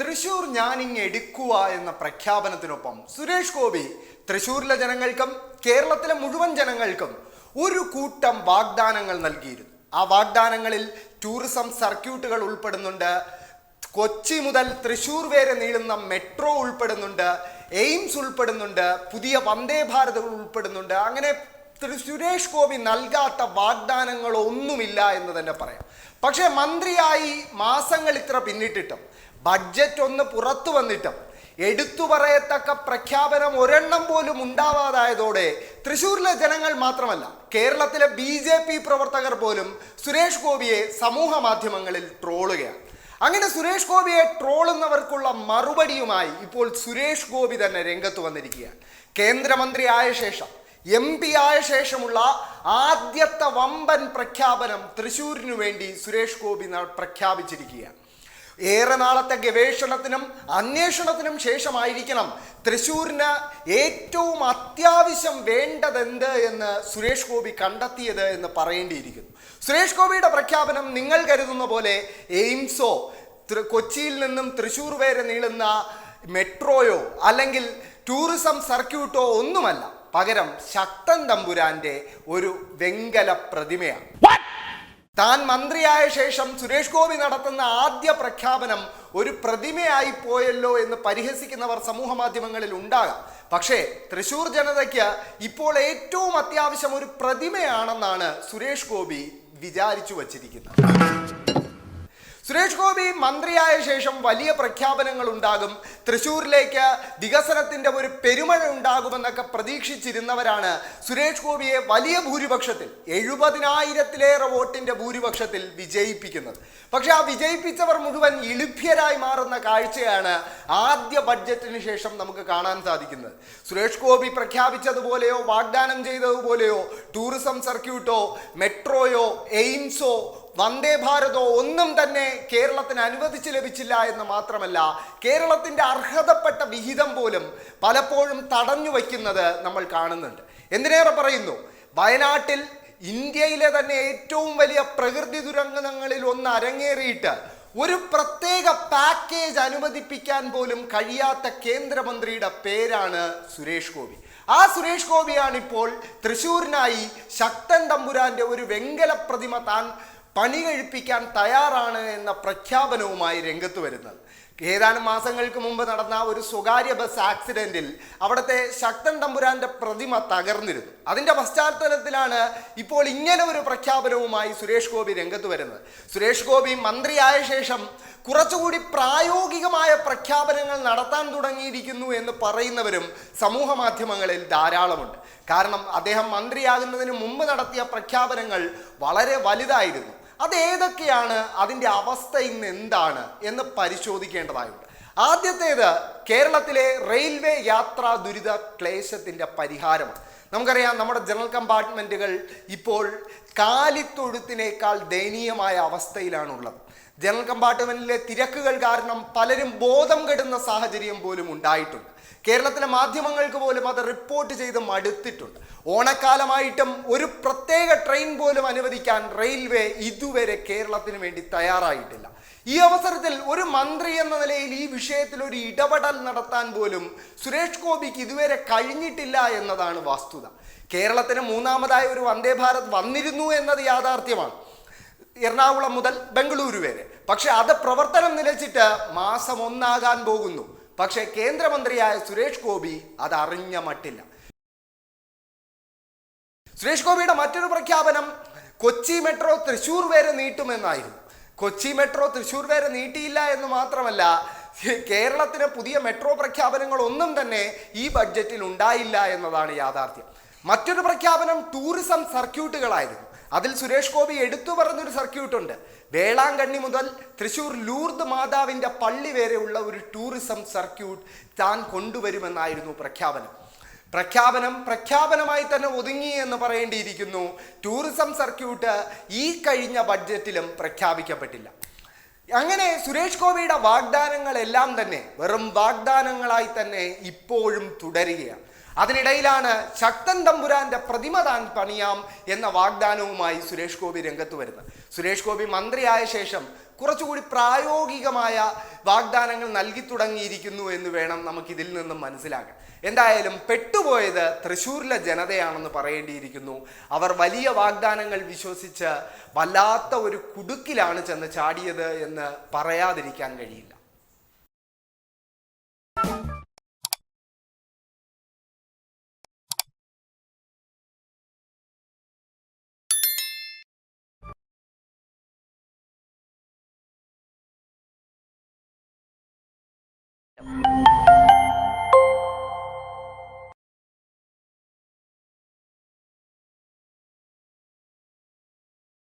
തൃശൂർ ഞാനിങ് എടുക്കുക എന്ന പ്രഖ്യാപനത്തിനൊപ്പം സുരേഷ് ഗോപി തൃശൂരിലെ ജനങ്ങൾക്കും കേരളത്തിലെ മുഴുവൻ ജനങ്ങൾക്കും ഒരു കൂട്ടം വാഗ്ദാനങ്ങൾ നൽകിയിരുന്നു. ആ വാഗ്ദാനങ്ങളിൽ ടൂറിസം സർക്യൂട്ടുകൾ ഉൾപ്പെടുന്നുണ്ട്. കൊച്ചി മുതൽ തൃശൂർ വരെ നീളുന്ന മെട്രോ ഉൾപ്പെടുന്നുണ്ട്. എയിംസ് ഉൾപ്പെടുന്നുണ്ട്. പുതിയ വന്ദേ ഭാരത് ഉൾപ്പെടുന്നുണ്ട്. അങ്ങനെ സുരേഷ് ഗോപി നൽകാത്ത വാഗ്ദാനങ്ങളൊന്നുമില്ല എന്ന് തന്നെ പറയാം. പക്ഷേ മന്ത്രിയായി മാസങ്ങൾ ഇത്ര പിന്നിട്ടിട്ടും ബഡ്ജറ്റ് ഒന്ന് പുറത്തു വന്നിട്ടും എടുത്തു പറയത്തക്ക പ്രഖ്യാപനം ഒരെണ്ണം പോലും ഉണ്ടാവാതായതോടെ തൃശൂരിലെ ജനങ്ങൾ മാത്രമല്ല കേരളത്തിലെ ബി ജെ പി പ്രവർത്തകർ പോലും സുരേഷ് ഗോപിയെ സമൂഹ മാധ്യമങ്ങളിൽ ട്രോളുകയാണ്. അങ്ങനെ സുരേഷ് ഗോപിയെ ട്രോളുന്നവർക്കുള്ള മറുപടിയുമായി ഇപ്പോൾ സുരേഷ് ഗോപി തന്നെ രംഗത്ത് വന്നിരിക്കുകയാണ്. കേന്ദ്രമന്ത്രിയായ ശേഷം എം പി ആയ ശേഷമുള്ള ആദ്യത്തെ വമ്പൻ പ്രഖ്യാപനം തൃശ്ശൂരിനു വേണ്ടി സുരേഷ് ഗോപി പ്രഖ്യാപിച്ചിരിക്കുകയാണ്. ഏറെ നാളത്തെ ഗവേഷണത്തിനും അന്വേഷണത്തിനും ശേഷമായിരിക്കണം തൃശ്ശൂരിന് ഏറ്റവും അത്യാവശ്യം വേണ്ടതെന്ത് എന്ന് സുരേഷ് ഗോപി കണ്ടെത്തിയത് എന്ന് പറയേണ്ടിയിരിക്കുന്നു. സുരേഷ് ഗോപിയുടെ പ്രഖ്യാപനം നിങ്ങൾ കരുതുന്ന പോലെ എയിംസോ കൊച്ചിയിൽ നിന്നും തൃശ്ശൂർ വരെ നീളുന്ന മെട്രോയോ അല്ലെങ്കിൽ ടൂറിസം സർക്യൂട്ടോ ഒന്നുമല്ല. പകരം ശക്തൻ തമ്പുരാന്റെ ഒരു വെങ്കല പ്രതിമയാണ്. താൻ മന്ത്രിയായ ശേഷം സുരേഷ് ഗോപി നടത്തുന്ന ആദ്യ പ്രഖ്യാപനം ഒരു പ്രതിമയായി പോയല്ലോ എന്ന് പരിഹസിക്കുന്നവർ സമൂഹ മാധ്യമങ്ങളിൽ ഉണ്ടാകാം. പക്ഷേ തൃശൂർ ജനതയ്ക്ക് ഇപ്പോൾ ഏറ്റവും അത്യാവശ്യം ഒരു പ്രതിമയാണെന്നാണ് സുരേഷ് ഗോപി വിചാരിച്ചു വച്ചിരിക്കുന്നത്. സുരേഷ് ഗോപി മന്ത്രിയായ ശേഷം വലിയ പ്രഖ്യാപനങ്ങൾ ഉണ്ടാകും തൃശ്ശൂരിലേക്ക് വികസനത്തിന്റെ ഒരു പെരുമഴ ഉണ്ടാകുമെന്നൊക്കെ പ്രതീക്ഷിച്ചിരുന്നവരാണ് സുരേഷ് ഗോപിയെ വലിയ ഭൂരിപക്ഷത്തിൽ എഴുപതിനായിരത്തിലേറെ വോട്ടിന്റെ ഭൂരിപക്ഷത്തിൽ വിജയിപ്പിക്കുന്നത്. പക്ഷെ ആ വിജയിപ്പിച്ചവർ മുഴുവൻ ഇളിഭ്യരായി മാറുന്ന കാഴ്ചയാണ് ആദ്യ ബഡ്ജറ്റിന് ശേഷം നമുക്ക് കാണാൻ സാധിക്കുന്നത്. സുരേഷ് ഗോപി പ്രഖ്യാപിച്ചതുപോലെയോ വാഗ്ദാനം ചെയ്തതുപോലെയോ ടൂറിസം സർക്യൂട്ടോ മെട്രോയോ എയിംസോ വന്ദേ ഭാരതോ ഒന്നും തന്നെ കേരളത്തിന് അനുവദിച്ച് ലഭിച്ചില്ല എന്ന് മാത്രമല്ല കേരളത്തിന്റെ അർഹതപ്പെട്ട വിഹിതം പോലും പലപ്പോഴും തടഞ്ഞു വയ്ക്കുന്നത് നമ്മൾ കാണുന്നുണ്ട്. എന്തിനേറെ പറയുന്നു? വയനാട്ടിൽ ഇന്ത്യയിലെ തന്നെ ഏറ്റവും വലിയ പ്രകൃതി ദുരന്തങ്ങളിൽ ഒന്ന് അരങ്ങേറിയിട്ട് ഒരു പ്രത്യേക പാക്കേജ് അനുവദിപ്പിക്കാൻ പോലും കഴിയാത്ത കേന്ദ്രമന്ത്രിയുടെ പേരാണ് സുരേഷ് ഗോപി. ആ സുരേഷ് ഗോപിയാണ് ഇപ്പോൾ തൃശ്ശൂരിനായി ശക്തൻ തമ്പുരാന്റെ ഒരു വെങ്കല പ്രതിമ താൻ പണി കഴിപ്പിക്കാൻ തയ്യാറാണ് എന്ന പ്രഖ്യാപനവുമായി രംഗത്ത് വരുന്നത്. ഏതാനും മാസങ്ങൾക്ക് മുമ്പ് നടന്ന ഒരു സ്വകാര്യ ബസ് ആക്സിഡന്റിൽ അവിടുത്തെ ശക്തൻ തമ്പുരാന്റെ പ്രതിമ തകർന്നിരുന്നു. അതിന്റെ പശ്ചാത്തലത്തിലാണ് ഇപ്പോൾ ഇങ്ങനെ ഒരു പ്രഖ്യാപനവുമായി സുരേഷ് ഗോപി രംഗത്ത് വരുന്നത്. സുരേഷ് ഗോപി മന്ത്രിയായ ശേഷം കുറച്ചുകൂടി പ്രായോഗികമായ പ്രഖ്യാപനങ്ങൾ നടത്താൻ തുടങ്ങിയിരിക്കുന്നു എന്ന് പറയുന്നവരും സമൂഹ മാധ്യമങ്ങളിൽ ധാരാളമുണ്ട്. കാരണം അദ്ദേഹം മന്ത്രിയാകുന്നതിന് മുമ്പ് നടത്തിയ പ്രഖ്യാപനങ്ങൾ വളരെ വലുതായിരുന്നു. അത് ഏതൊക്കെയാണ് അതിന്റെ അവസ്ഥ ഇന്ന് എന്താണ് എന്ന് പരിശോധിക്കേണ്ടതായുണ്ട്. ആദ്യത്തേത് കേരളത്തിലെ റെയിൽവേ യാത്രാ ദുരിത ക്ലേശത്തിന്റെ പരിഹാരമാണ്. നമുക്കറിയാം നമ്മുടെ ജനറൽ കമ്പാർട്ട്മെന്റുകൾ ഇപ്പോൾ കാലിത്തൊഴുത്തിനേക്കാൾ ദയനീയമായ അവസ്ഥയിലാണുള്ളത്. ജനറൽ കമ്പാർട്ട്മെന്റിലെ തിരക്കുകൾ കാരണം പലരും ബോധം കെടുന്ന സാഹചര്യം പോലും ഉണ്ടായിട്ടുണ്ട്. കേരളത്തിലെ മാധ്യമങ്ങൾക്ക് പോലും അത് റിപ്പോർട്ട് ചെയ്ത് മടുത്തിട്ടുണ്ട്. ഓണക്കാലമായിട്ടും ഒരു പ്രത്യേക ട്രെയിൻ പോലും അനുവദിക്കാൻ റെയിൽവേ ഇതുവരെ കേരളത്തിന് വേണ്ടി തയ്യാറായിട്ടില്ല. ഈ അവസരത്തിൽ ഒരു മന്ത്രി എന്ന നിലയിൽ ഈ വിഷയത്തിൽ ഒരു ഇടപെടൽ നടത്താൻ പോലും സുരേഷ് ഗോപിക്ക് ഇതുവരെ കഴിഞ്ഞിട്ടില്ല എന്നതാണ് വസ്തുത. കേരളത്തിന് മൂന്നാമതായ ഒരു വന്ദേ ഭാരത് വന്നിരുന്നു എന്നത് യാഥാർത്ഥ്യമാണ്. എറണാകുളം മുതൽ ബംഗളൂരു വരെ. പക്ഷെ അത് പ്രവർത്തനം നിലച്ചിട്ട് മാസം ഒന്നാകാൻ പോകുന്നു. പക്ഷെ കേന്ദ്രമന്ത്രിയായ സുരേഷ് ഗോപി അത് അറിഞ്ഞ മട്ടില്ല. സുരേഷ് ഗോപിയുടെ മറ്റൊരു പ്രഖ്യാപനം കൊച്ചി മെട്രോ തൃശൂർ വരെ നീട്ടുമെന്നായിരുന്നു. കൊച്ചി മെട്രോ തൃശൂർ വരെ നീട്ടിയില്ല എന്ന് മാത്രമല്ല കേരളത്തിന് പുതിയ മെട്രോ പ്രഖ്യാപനങ്ങൾ ഒന്നും തന്നെ ഈ ബഡ്ജറ്റിൽ ഉണ്ടായില്ല എന്നതാണ് യാഥാർത്ഥ്യം. മറ്റൊരു പ്രഖ്യാപനം ടൂറിസം സർക്യൂട്ടുകളായിരുന്നു. അതിൽ സുരേഷ് ഗോപി എടുത്തു പറഞ്ഞൊരു സർക്യൂട്ട് ഉണ്ട് വേളാങ്കണ്ണി മുതൽ തൃശൂർ ലൂർദ് മാതാവിന്റെ പള്ളി വരെയുള്ള ഒരു ടൂറിസം സർക്യൂട്ട് താൻ കൊണ്ടുവരുമെന്നായിരുന്നു പ്രഖ്യാപനം. പ്രഖ്യാപനം പ്രഖ്യാപനമായി തന്നെ ഒതുങ്ങി എന്ന് പറയേണ്ടിയിരിക്കുന്നു. ടൂറിസം സർക്യൂട്ട് ഈ കഴിഞ്ഞ ബഡ്ജറ്റിലും പ്രഖ്യാപിക്കപ്പെട്ടില്ല. അങ്ങനെ സുരേഷ് ഗോപിയുടെ വാഗ്ദാനങ്ങളെല്ലാം തന്നെ വെറും വാഗ്ദാനങ്ങളായി തന്നെ ഇപ്പോഴും തുടരുകയാണ്. അതിനിടയിലാണ് ശക്തൻ തമ്പുരാന്റെ പ്രതിമ താൻ പണിയാം എന്ന വാഗ്ദാനവുമായി സുരേഷ് ഗോപി രംഗത്ത് വരുന്നത്. സുരേഷ് ഗോപി മന്ത്രിയായ ശേഷം കുറച്ചുകൂടി പ്രായോഗികമായ വാഗ്ദാനങ്ങൾ നൽകി തുടങ്ങിയിരിക്കുന്നു എന്ന് വേണം നമുക്കിതിൽ നിന്നും മനസ്സിലാക്കാൻ. എന്തായാലും പെട്ടുപോയത് തൃശ്ശൂരിലെ ജനതയാണെന്ന് പറയേണ്ടിയിരിക്കുന്നു. അവർ വലിയ വാഗ്ദാനങ്ങൾ വിശ്വസിച്ച് വല്ലാത്ത ഒരു കുടുക്കിലാണ് ചെന്ന് ചാടിയത് എന്ന് പറയാതിരിക്കാൻ കഴിയില്ല. Yep.